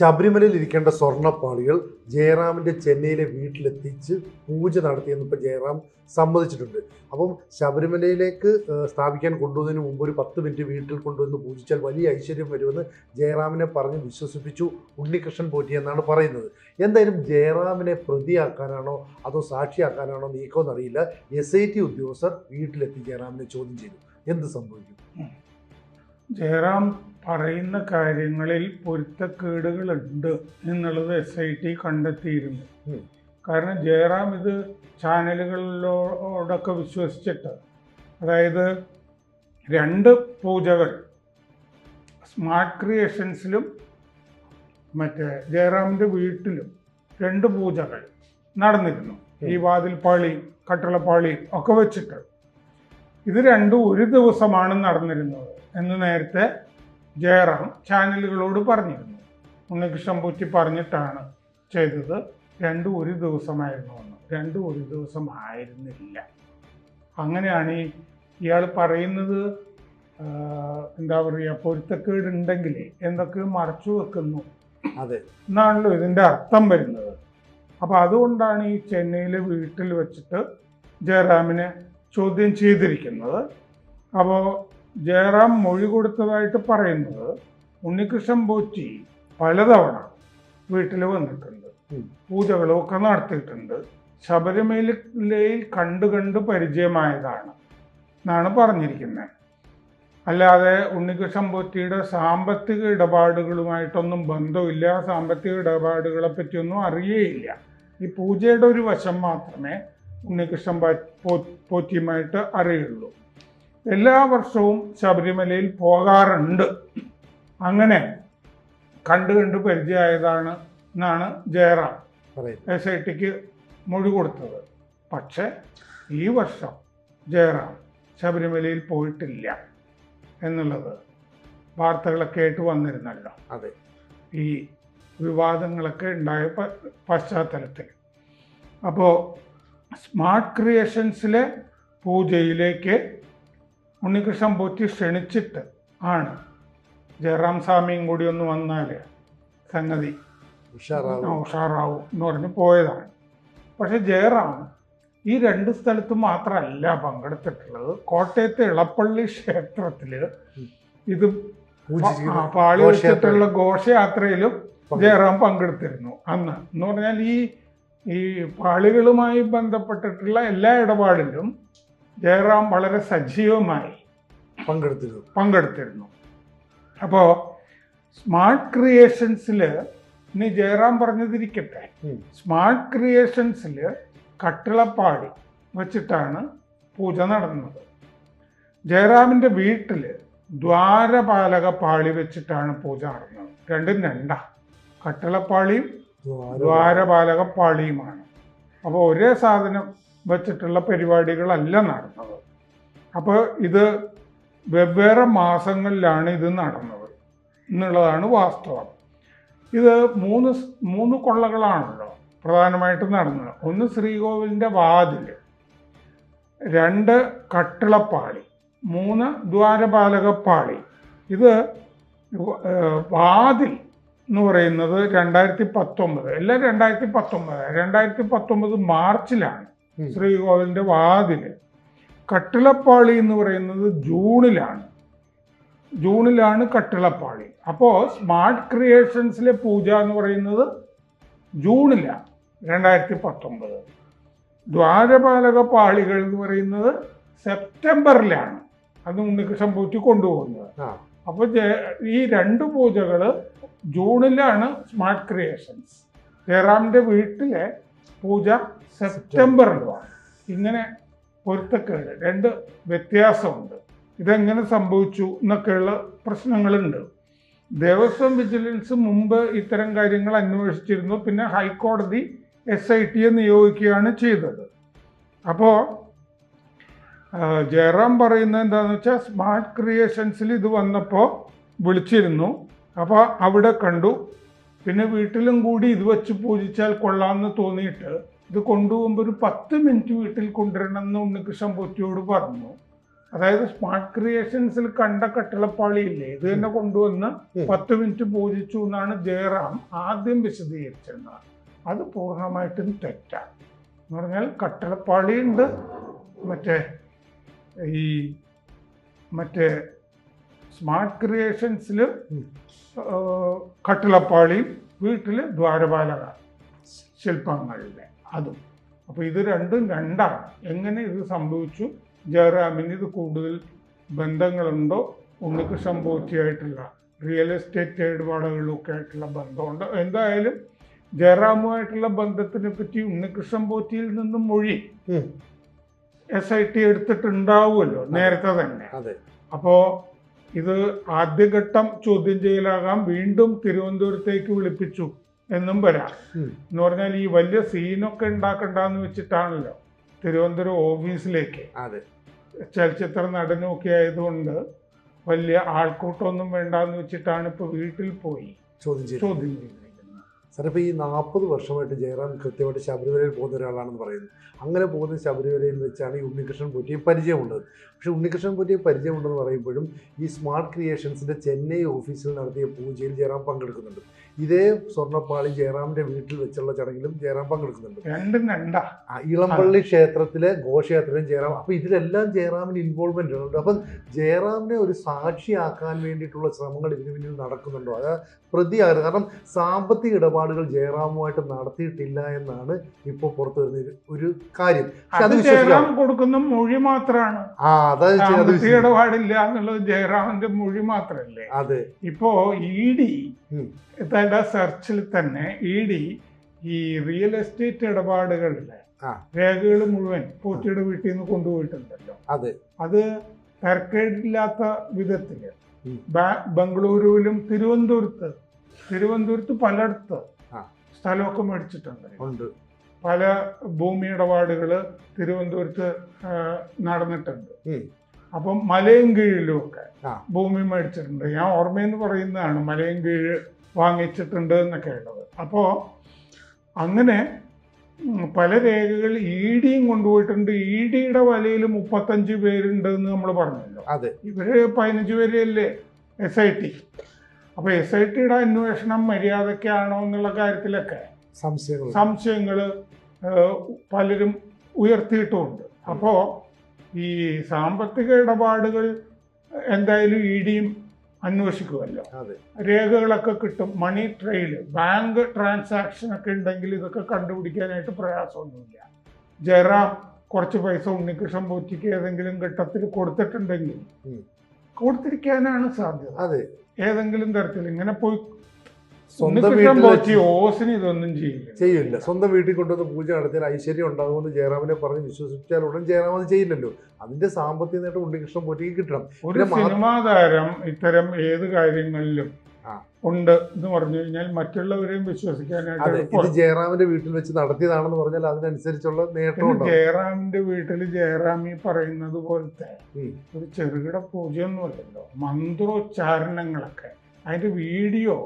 ശബരിമലയിൽ ഇരിക്കേണ്ട സ്വർണപ്പാളികൾ ജയറാമിന്റെ ചെന്നൈയിലെ വീട്ടിലെത്തിച്ച് പൂജ നടത്തിയെന്ന് ഇപ്പൊ ജയറാം സമ്മതിച്ചിട്ടുണ്ട്. അപ്പം ശബരിമലയിലേക്ക് സ്ഥാപിക്കാൻ കൊണ്ടുവന്നതിന് മുമ്പ് ഒരു പത്ത് മിനിറ്റ് വീട്ടിൽ കൊണ്ടുവന്ന് പൂജിച്ചാൽ വലിയ ഐശ്വര്യം വരുമെന്ന് ജയറാമിനെ പറഞ്ഞ് വിശ്വസിപ്പിച്ചു ഉണ്ണികൃഷ്ണൻ പോറ്റി എന്നാണ് പറയുന്നത്. എന്തായാലും ജയറാമിനെ പ്രതിയാക്കാനാണോ അതോ സാക്ഷിയാക്കാനാണോ നീക്കമെന്ന് അറിയില്ല. എസ് ഐ ടി ഉദ്യോഗസ്ഥർ വീട്ടിലെത്തി ജയറാമിനെ ചോദ്യം ചെയ്തു. എന്ത് സംഭവിക്കും? ജയറാം പറയുന്ന കാര്യങ്ങളിൽ പൊരുത്തക്കേടുകളുണ്ട് എന്നുള്ളത് എസ് ഐ ടി കണ്ടെത്തിയിരുന്നു. കാരണം ജയറാം ഇത് ചാനലുകളിലോടൊക്കെ വിശ്വസിച്ചിട്ട് അതായത് രണ്ട് പൂജകൾ സ്മാർട്ട് ക്രിയേഷൻസിലും മറ്റേ ജയറാമിന്റെ വീട്ടിലും രണ്ട് പൂജകൾ നടന്നിരുന്നു. ഈ വാതിൽപ്പാളി കട്ടളപ്പാളി ഒക്കെ വെച്ചിട്ട്. ഇത് രണ്ടും ഒരു ദിവസമാണ് നടന്നിരുന്നത് എന്ന് നേരത്തെ ജയറാം ചാനലുകളോട് പറഞ്ഞിരുന്നു. ഉണ്ണികൃഷ്ണൻ പൂറ്റി പറഞ്ഞിട്ടാണ് ചെയ്തത്. രണ്ടും ഒരു ദിവസമായിരുന്നു എന്ന് രണ്ടും ഒരു ദിവസം ആയിരുന്നില്ല അങ്ങനെയാണ് ഈ ഇയാൾ പറയുന്നത് എന്താ പറയുക പൊരുത്തക്കേടുണ്ടെങ്കിൽ എന്തൊക്കെ മറച്ചു വെക്കുന്നു അതെ. എന്നാണല്ലോ ഇതിന്റെ അർത്ഥം വരുന്നത്. അപ്പോൾ അതുകൊണ്ടാണ് ഈ ചെന്നൈയിലെ വീട്ടിൽ വെച്ചിട്ട് ജയറാമിനെ ചോദ്യം ചെയ്തിരിക്കുന്നത്. അപ്പോൾ ജയറാം മൊഴി കൊടുത്തതായിട്ട് പറയുന്നത് ഉണ്ണികൃഷ്ണൻ പോറ്റി പലതവണ വീട്ടിൽ വന്നിട്ടുണ്ട്. പൂജകളൊക്കെ പൂജകളും നടത്തിയിട്ടുണ്ട്. ശബരിമലയിൽ കണ്ടു കണ്ട് പരിചയമായതാണ്. എന്നാണ് പറഞ്ഞിരിക്കുന്നത് അല്ലാതെ ഉണ്ണികൃഷ്ണൻ പോറ്റിയുടെ സാമ്പത്തിക ഇടപാടുകളുമായിട്ടൊന്നും ബന്ധമില്ല. സാമ്പത്തിക ഇടപാടുകളെ പറ്റിയൊന്നും അറിയേയില്ല. ഈ പൂജയുടെ ഒരു വശം മാത്രമേ ഉണ്ണികൃഷ്ണൻ പോറ്റിയുമായിട്ട് അറിയുള്ളൂ. എല്ലാ വർഷവും ശബരിമലയിൽ പോകാറുണ്ട്. അങ്ങനെ കണ്ടു കണ്ട് പരിചയമായതാണ് എന്നാണ് ജയറാം. എസ് ഐ ടിക്ക് മൊഴി കൊടുത്തത്. പക്ഷേ ഈ വർഷം ജയറാം ശബരിമലയിൽ പോയിട്ടില്ല എന്നുള്ളത് വാർത്തകളൊക്കെ കേട്ട് വന്നിരുന്നല്ലോ. അതെ. ഈ വിവാദങ്ങളൊക്കെ ഉണ്ടായ പശ്ചാത്തലത്തിൽ. അപ്പോൾ സ്മാർട്ട് ക്രിയേഷൻസിലെ പൂജയിലേക്ക് ഉണ്ണികൃഷ്ണൻ പോറ്റി ക്ഷണിച്ചിട്ട് ആണ് ജയറാം സ്വാമിയും കൂടി ഒന്ന് വന്നാൽ സംഗതി. ഉഷാറാവും. ഉഷാറാവും എന്ന് പറഞ്ഞ് പോയതാണ്. പക്ഷെ ജയറാം ഈ രണ്ട് സ്ഥലത്ത് മാത്രമല്ല പങ്കെടുത്തിട്ടുള്ളത്. കോട്ടയത്തെ ഇളപ്പള്ളി ക്ഷേത്രത്തിൽ ഇത് പാളി. വെച്ചിട്ടുള്ള ഘോഷയാത്രയിലും ജയറാം പങ്കെടുത്തിരുന്നു അന്ന്. എന്ന് പറഞ്ഞാൽ ഈ ഈ പാളികളുമായി ബന്ധപ്പെട്ടിട്ടുള്ള എല്ലാ ഇടപാടിലും ജയറാം വളരെ സജീവമായി പങ്കെടുത്തിരുന്നു. പങ്കെടുത്തിരുന്നു. അപ്പോൾ സ്മാർട്ട് ക്രിയേഷൻസിൽ ഇനി ജയറാം പറഞ്ഞതിരിക്കട്ടെ. സ്മാർട്ട് ക്രിയേഷൻസിൽ കട്ടിളപ്പാടി വച്ചിട്ടാണ് പൂജ നടന്നത്. ജയറാമിന്റെ വീട്ടിൽ ദ്വാരപാലക പാളി വെച്ചിട്ടാണ് പൂജ നടന്നത്. രണ്ടും രണ്ടാ. കട്ടിളപ്പാളിയും ദ്വാരപാലക. പാളിയുമാണ്. അപ്പോൾ ഒരേ സാധനം വെച്ചിട്ടുള്ള പരിപാടികളല്ല നടന്നത്. അപ്പോൾ ഇത് വെവ്വേറെ മാസങ്ങളിലാണ് ഇത് നടന്നത് എന്നുള്ളതാണ് വാസ്തവം. ഇത് മൂന്ന് മൂന്ന് കൊള്ളകളാണല്ലോ പ്രധാനമായിട്ടും നടന്നത്. ഒന്ന് ശ്രീകോവിലിന്റെ വാതിൽ രണ്ട് കട്ടിളപ്പാളി മൂന്ന് ദ്വാരപാലകപ്പാളി. ഇത് വാതിൽ എന്ന് പറയുന്നത് രണ്ടായിരത്തി പത്തൊമ്പത് എല്ലാം രണ്ടായിരത്തി പത്തൊമ്പത് രണ്ടായിരത്തി പത്തൊമ്പത് മാർച്ചിലാണ്. ശ്രീകോവിലിന്റെ വാതിൽ കട്ടിളപ്പാളി എന്ന് പറയുന്നത് ജൂണിലാണ്. ജൂണിലാണ് കട്ടിളപ്പാളി. അപ്പോൾ സ്മാർട്ട് ക്രിയേഷൻസിലെ പൂജ എന്ന് പറയുന്നത് ജൂണിലാണ് രണ്ടായിരത്തി പത്തൊമ്പത് ദ്വാരപാലക പാളികൾ എന്ന് പറയുന്നത് സെപ്റ്റംബറിലാണ്. അത് ഉണ്ണികൃഷ്ണൻ പൂറ്റി കൊണ്ടുപോകുന്നത്. അപ്പൊ അപ്പോൾ ഈ രണ്ട് പൂജകൾ ജൂണിലാണ് സ്മാർട്ട് ക്രിയേഷൻസ്. ജയറാമിന്റെ വീട്ടിലെ പൂജ സെപ്റ്റംബറിലുമാണ് ഇങ്ങനെ പൊരുത്തക്കേട് രണ്ട് വ്യത്യാസമുണ്ട്. ഇതെങ്ങനെ സംഭവിച്ചു എന്നൊക്കെയുള്ള പ്രശ്നങ്ങളുണ്ട്. ദേവസ്വം വിജിലൻസ് മുമ്പ് ഇത്തരം കാര്യങ്ങൾ അന്വേഷിച്ചിരുന്നു. പിന്നെ ഹൈക്കോടതി എസ് ഐ ടിയെ നിയോഗിക്കുകയാണ് ചെയ്തത്. അപ്പോൾ ജയറാം പറയുന്നത് എന്താണെന്ന് വെച്ചാൽ സ്മാർട്ട് ക്രിയേഷൻസിൽ ഇത് വന്നപ്പോൾ വിളിച്ചിരുന്നു. അപ്പോൾ അവിടെ കണ്ടു പിന്നെ വീട്ടിലും കൂടി ഇത് വെച്ച് പൂജിച്ചാൽ കൊള്ളാമെന്ന് തോന്നിയിട്ട് ഇത് കൊണ്ടുപോകുമ്പോൾ ഒരു പത്ത് മിനിറ്റ് വീട്ടിൽ കൊണ്ടുവരണം എന്ന് ഉണ്ണികൃഷ്ണൻ പൊറ്റിയോട് പറഞ്ഞു. അതായത് സ്മാർട്ട് ക്രിയേഷൻസിൽ കണ്ട കട്ടിളപ്പാളിയില്ലേ ഇത് തന്നെ കൊണ്ടുവന്ന്. പത്ത് മിനിറ്റ് പൂജിച്ചു എന്നാണ് ജയറാം ആദ്യം വിശദീകരിച്ചത് അത് പൂർണമായിട്ടും തെറ്റാണ് എന്ന് പറഞ്ഞാൽ കട്ടിളപ്പാളിയുണ്ട് മറ്റേ ഈ മറ്റേ സ്മാർട്ട് ക്രിയേഷൻസിൽ. കട്ടിളപ്പാളിയും വീട്ടിൽ ദ്വാരപാലക ശില്പങ്ങളുടെ അതും. അപ്പോൾ ഇത് രണ്ടും രണ്ടാണ്. എങ്ങനെ ഇത് സംഭവിച്ചു? ജയറാമിന് ഇത് കൂടുതൽ ബന്ധങ്ങളുണ്ടോ? ഉണ്ണികൃഷ്ണൻ പോറ്റിയായിട്ടുള്ള റിയൽ എസ്റ്റേറ്റ് ഇടപാടുകളൊക്കെ ആയിട്ടുള്ള ബന്ധമുണ്ടോ. എന്തായാലും ജയറാമുമായിട്ടുള്ള ബന്ധത്തിനെ പറ്റി ഉണ്ണികൃഷ്ണൻ പോറ്റിയിൽ നിന്നും മൊഴി. എസ് ഐ ടി എടുത്തിട്ടുണ്ടാവുമല്ലോ നേരത്തെ തന്നെ. അതെ. അപ്പോൾ ഇത് ആദ്യഘട്ടം ചോദ്യം ചെയ്യലാകാം. വീണ്ടും തിരുവനന്തപുരത്തേക്ക് വിളിപ്പിച്ചു എന്നും വരാം. എന്ന് പറഞ്ഞാൽ ഈ വലിയ സീനൊക്കെ ഉണ്ടാക്കണ്ടെന്ന് വെച്ചിട്ടാണല്ലോ തിരുവനന്തപുരം ഓഫീസിലേക്ക്. അതെ. ചലച്ചിത്ര നടനൊക്കെ ആയതുകൊണ്ട് വലിയ ആൾക്കൂട്ടമൊന്നും വേണ്ടെന്ന് വെച്ചിട്ടാണ് ഇപ്പോൾ വീട്ടിൽ പോയി ചോദ്യം ചെയ്യുന്നത് ചോദ്യം സാർ ഇപ്പോൾ ഈ നാൽപ്പത് വർഷമായിട്ട് ജയറാം കൃത്യമായിട്ട് ശബരിമലയിൽ പോകുന്ന ഒരാളാണെന്ന് പറയുന്നു. അങ്ങനെ പോകുന്ന ശബരിമലയിൽ വെച്ചാണ് ഈ ഉണ്ണികൃഷ്ണൻ പൊറ്റിയെ പരിചയമുള്ളത്. പക്ഷേ ഉണ്ണികൃഷ്ണൻ പൊറ്റിയെ പരിചയമുണ്ടെന്ന് പറയുമ്പോഴും ഈ സ്മാർട്ട് ക്രിയേഷൻസിന്റെ ചെന്നൈ ഓഫീസിൽ നടത്തിയ പൂജയിൽ ജയറാം പങ്കെടുക്കുന്നുണ്ട്. ഇതേ സ്വർണപ്പാളി ജയറാമിന്റെ വീട്ടിൽ വെച്ചുള്ള ചടങ്ങിലും ജയറാം പങ്കെടുക്കുന്നുണ്ട്. രണ്ടും രണ്ടാ ഇളംപള്ളി ക്ഷേത്രത്തിലെ ഘോഷയാത്രയിലും ജയറാം അപ്പൊ ഇതിലെല്ലാം ജയറാമിന് ഇൻവോൾവ്മെന്റ് ഉണ്ട്. അപ്പം ജയറാമിനെ ഒരു സാക്ഷിയാക്കാൻ വേണ്ടിയിട്ടുള്ള ശ്രമങ്ങൾ ഇതിന് പിന്നിൽ നടക്കുന്നുണ്ടോ? അത് പ്രതിയാകരുത്. കാരണം സാമ്പത്തിക ഇടപാടുകൾ ജയറാമുമായിട്ട് നടത്തിയിട്ടില്ല എന്നാണ് ഇപ്പൊ പുറത്തു വരുന്ന ഒരു- കാര്യം. അത് ജയറാം കൊടുക്കുന്ന മൊഴി മാത്രമാണ് ആ അതായത് ഇടപാടില്ല എന്നുള്ളത് ജയറാമിന്റെ മൊഴി മാത്രമല്ലേ അതെ. ഇപ്പോ ഇ ഡി ഉം. സെർച്ചിൽ തന്നെ ഇ ഡി ഈ റിയൽ എസ്റ്റേറ്റ് ഇടപാടുകളിലെ. രേഖകൾ മുഴുവൻ പോറ്റിയുടെ വീട്ടിൽ നിന്ന് കൊണ്ടുപോയിട്ടുണ്ടല്ലോ അത് അത് തരക്കേടില്ലാത്ത വിധത്തിൽ ബംഗളൂരുവിലും തിരുവനന്തപുരത്ത് തിരുവനന്തപുരത്ത് പലയിടത്ത്. സ്ഥലമൊക്കെ മേടിച്ചിട്ടുണ്ട് പല ഭൂമി ഇടപാടുകൾ തിരുവനന്തപുരത്ത് നടന്നിട്ടുണ്ട്. അപ്പം മലയും കീഴിലും ഒക്കെ. ഭൂമി മേടിച്ചിട്ടുണ്ട് ഞാൻ ഓർമ്മയെന്ന് പറയുന്നതാണ് മലയും കീഴ് വാങ്ങിച്ചിട്ടുണ്ട് എന്നൊക്കെ ഉള്ളത്. അപ്പോൾ അങ്ങനെ പല രേഖകൾ ഇ ഡിയും കൊണ്ടുപോയിട്ടുണ്ട്. ഇ ഡിയുടെ വലയിൽ മുപ്പത്തഞ്ച് പേരുണ്ട് എന്ന് നമ്മൾ പറഞ്ഞല്ലോ. അതെ. ഇവർ പതിനഞ്ച് പേരല്ലേ? എസ് ഐ ടി അപ്പോൾ എസ് ഐ ടിയുടെ അന്വേഷണം മര്യാദക്കാണോ എന്നുള്ള കാര്യത്തിലൊക്കെ സംശയങ്ങൾ സംശയങ്ങൾ പലരും ഉയർത്തിയിട്ടുമുണ്ട്. അപ്പോൾ ഈ സാമ്പത്തിക ഇടപാടുകൾ എന്തായാലും ഇ ഡിയും അന്വേഷിക്കുമല്ലോ. രേഖകളൊക്കെ കിട്ടും. മണി ട്രെയിൽ ബാങ്ക് ട്രാൻസാക്ഷൻ ഒക്കെ ഉണ്ടെങ്കിൽ ഇതൊക്കെ കണ്ടുപിടിക്കാനായിട്ട് പ്രയാസമൊന്നുമില്ല. ജയറാം കുറച്ച് പൈസ ഉണ്ണികൃഷ്ണൻ പോറ്റിക്ക് ഏതെങ്കിലും ഘട്ടത്തിൽ കൊടുത്തിട്ടുണ്ടെങ്കിൽ. കൊടുത്തിരിക്കാനാണ് സാധ്യത. അതെ. ഏതെങ്കിലും തരത്തിൽ ഇങ്ങനെ പോയി സ്വന്തം വീട്ടിൽ ഓസിന് ഇതൊന്നും ചെയ്യില്ല ചെയ്യില്ല. സ്വന്തം വീട്ടിൽ കൊണ്ടുവന്ന് പൂജ നടത്തിയാൽ ഐശ്വര്യം ഉണ്ടാകുമെന്ന് ജയറാമിനെ പറഞ്ഞ് വിശ്വസിച്ചാൽ ഉടൻ ജയറാം അത് ചെയ്യില്ലല്ലോ. അതിന്റെ സാമ്പത്തിക നേട്ടം ഉണ്ണികൃഷ്ണൻ പോറ്റിക്ക് കിട്ടണം. ഒരു സിനിമാതാരം സിനിമാ താരം ഇത്തരം ഏത് കാര്യങ്ങളിലും ഉണ്ട് എന്ന് പറഞ്ഞു കഴിഞ്ഞാൽ മറ്റുള്ളവരെയും വിശ്വസിക്കാനായിട്ട് ഇത്. ജയറാമിന്റെ വീട്ടിൽ വെച്ച് നടത്തിയതാണെന്ന് പറഞ്ഞാൽ അതിനനുസരിച്ചുള്ള നേട്ടം ജയറാമിന്റെ വീട്ടിൽ ജയറാം ഈ പറയുന്നത് പോലത്തെ ഒരു ചെറുകിട പൂജയൊന്നുമല്ലല്ലോ മന്ത്രോച്ചാരണങ്ങളൊക്കെ. അതിന്റെ വീഡിയോ.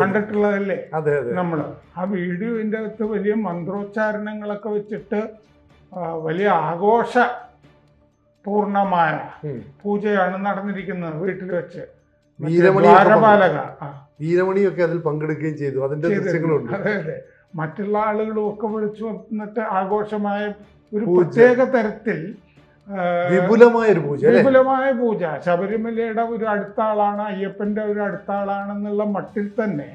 കണ്ടിട്ടുള്ളതല്ലേ? അതെ അതെ. നമ്മൾ ആ വീഡിയോന്റെ അകത്ത് വലിയ മന്ത്രോച്ചാരണങ്ങളൊക്കെ വെച്ചിട്ട് വലിയ ആഘോഷ പൂർണമായ പൂജയാണ് നടന്നിരിക്കുന്നത് വീട്ടിൽ വെച്ച്. ദ്വാരപാലക. വീരമണിയൊക്കെ അതിൽ പങ്കെടുക്കുകയും ചെയ്തു. അതിന്റെ ദൃശ്യങ്ങളുണ്ട്. അതെ അതെ. മറ്റുള്ള ആളുകളും ഒക്കെ വിളിച്ചു വന്നിട്ട് ആഘോഷമായ ഒരു പ്രത്യേക തരത്തിൽ വിപുലമായ ഒരു പൂജ വിപുലമായ പൂജ. ശബരിമലയുടെ ഒരു അടുത്ത ആളാണ് അയ്യപ്പന്റെ ഒരു അടുത്ത ആളാണെന്നുള്ള മട്ടിൽ തന്നെ.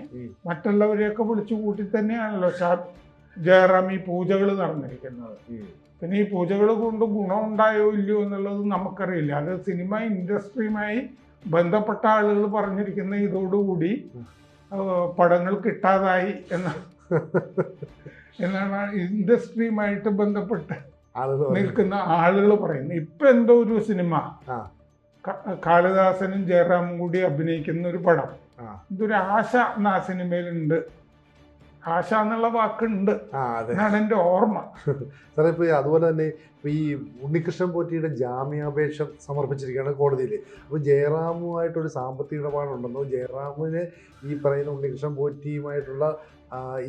മറ്റുള്ളവരെയൊക്കെ വിളിച്ചു കൂട്ടി തന്നെയാണല്ലോ ജയറാം ഈ പൂജകൾ നടന്നിരിക്കുന്നത്. പിന്നെ ഈ പൂജകൾ കൊണ്ട് ഗുണമുണ്ടായോ ഇല്ലയോ എന്നുള്ളത് നമുക്കറിയില്ല. അത് സിനിമ ഇൻഡസ്ട്രിയുമായി ബന്ധപ്പെട്ട ആളുകൾ പറഞ്ഞിരിക്കുന്ന ഇതോടുകൂടി പടങ്ങൾ കിട്ടാതായി എന്ന എന്നാണ് ഇൻഡസ്ട്രിയുമായിട്ട് ബന്ധപ്പെട്ട്. നിൽക്കുന്ന ആളുകൾ പറയുന്നു. ഇപ്പൊ എന്തോ ഒരു സിനിമ. കാളിദാസനും ജയറാമും കൂടി അഭിനയിക്കുന്ന ഒരു പടം. ഇതൊരു ആശ എന്ന ആ സിനിമയിലുണ്ട്. ആശ എന്നുള്ള വാക്കുണ്ട് എന്റെ എന്റെ ഓർമ്മ. സാറേ ഇപ്പോൾ അതുപോലെ തന്നെ ഇപ്പോൾ ഈ ഉണ്ണികൃഷ്ണൻ പോറ്റിയുടെ ജാമ്യാപേക്ഷ സമർപ്പിച്ചിരിക്കുകയാണ് കോടതിയിൽ അപ്പോൾ ജയറാമുമായിട്ടൊരു സാമ്പത്തിക ഇടപാടുണ്ടെന്നോ? ജയറാമിന് ഈ പറയുന്ന ഉണ്ണികൃഷ്ണൻ പോറ്റിയുമായിട്ടുള്ള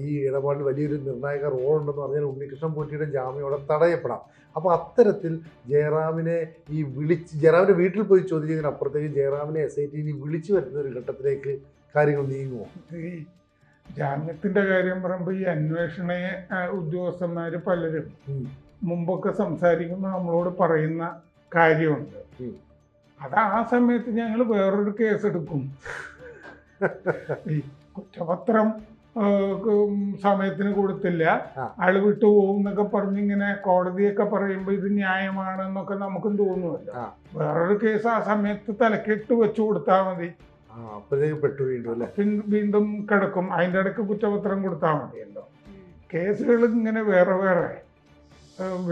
ഈ ഇടപാടിൽ വലിയൊരു നിർണായക റോൾ ഉണ്ടെന്ന് പറഞ്ഞാൽ ഉണ്ണികൃഷ്ണൻ പോറ്റിയുടെ ജാമ്യം അവിടെ തടയപ്പെടാം. അപ്പോൾ അത്തരത്തിൽ ജയറാമിനെ ഈ വിളിച്ച് ജയറാമിന്റെ വീട്ടിൽ പോയി ചോദിച്ചതിനപ്പുറത്തേക്ക് ജയറാമിനെ എസ് ഐ ടി വിളിച്ചു വരുന്ന ഒരു ഘട്ടത്തിലേക്ക് കാര്യങ്ങൾ നീങ്ങുമോ? ജാമ്യത്തിന്റെ കാര്യം പറയുമ്പോൾ ഈ അന്വേഷണ ഉദ്യോഗസ്ഥന്മാർ ഉദ്യോഗസ്ഥന്മാര് പലരും. മുമ്പൊക്കെ സംസാരിക്കുമ്പോൾ നമ്മളോട് പറയുന്ന കാര്യമുണ്ട്. അത് ആ സമയത്ത് ഞങ്ങൾ വേറൊരു കേസ് എടുക്കും ഈ കുറ്റപത്രം സമയത്തിന് കൊടുത്തില്ല ആൾ വിട്ടുപോകും എന്നൊക്കെ പറഞ്ഞിങ്ങനെ കോടതിയൊക്കെ പറയുമ്പോൾ ഇത് ന്യായമാണെന്നൊക്കെ നമുക്കും തോന്നുമല്ലോ. വേറൊരു കേസ് ആ സമയത്ത് തലക്കെട്ട് വെച്ചു കൊടുത്താൽ മതി അപ്പോഴത്തേക്ക് പെട്ടു വീണ്ടും അല്ലേ? വീണ്ടും കിടക്കും. അതിന്റെ ഇടയ്ക്ക് കുറ്റപത്രം കൊടുത്താൽ മതിയല്ലോ. കേസുകൾ ഇങ്ങനെ വേറെ വേറെ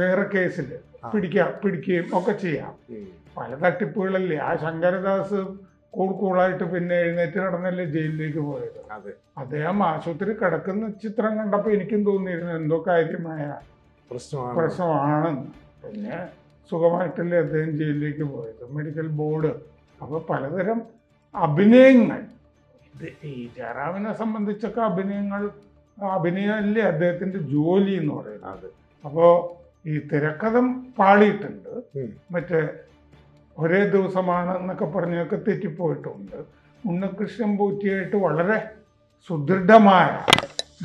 വേറെ കേസിൽ. പിടിക്കാം പിടിക്കുകയും ഒക്കെ ചെയ്യാം. പല തട്ടിപ്പുകളല്ലേ? ആ ശങ്കരദാസ് കൂൾ കൂളായിട്ട് പിന്നെ എഴുന്നേറ്റ് നടന്നല്ലേ ജയിലിലേക്ക് പോയത്. അതെ. അദ്ദേഹം ആശുപത്രി കിടക്കുന്ന ചിത്രം കണ്ടപ്പോൾ എനിക്കും തോന്നിയിരുന്നു എന്തോ കാര്യമായ പ്രശ്നമാണ്. പിന്നെ സുഖമായിട്ടല്ലേ അദ്ദേഹം ജയിലിലേക്ക് പോയത്? Medical board. അപ്പോൾ പലതരം അഭിനയങ്ങൾ. ഇത് ഈ ജയറാമിനെ സംബന്ധിച്ചൊക്കെ അഭിനയങ്ങൾ അഭിനയമല്ലേ അദ്ദേഹത്തിന്റെ ജോലി എന്ന് പറയുന്നത്. അപ്പോൾ ഈ തിരക്കഥം പാളിയിട്ടുണ്ട്. മറ്റേ ഒരേ ദിവസമാണ് എന്നൊക്കെ പറഞ്ഞൊക്കെ തെറ്റിപ്പോയിട്ടുണ്ട്. ഉണ്ണികൃഷ്ണൻ പൂറ്റിയായിട്ട് വളരെ സുദൃഢമായ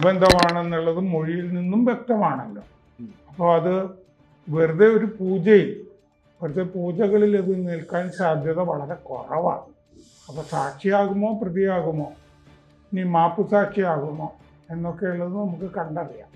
ബന്ധമാണെന്നുള്ളത് മൊഴിയിൽ നിന്നും വ്യക്തമാണല്ലോ. അപ്പോൾ അത് വെറുതെ ഒരു പൂജയിൽ വെറുതെ പൂജകളിൽ ഇത് നിൽക്കാൻ സാധ്യത വളരെ കുറവാണ്. അപ്പോൾ സാക്ഷിയാകുമോ പ്രതിയാകുമോ? ഇനി മാപ്പ് സാക്ഷിയാകുമോ എന്നൊക്കെയുള്ളത് നമുക്ക് കണ്ടറിയാം.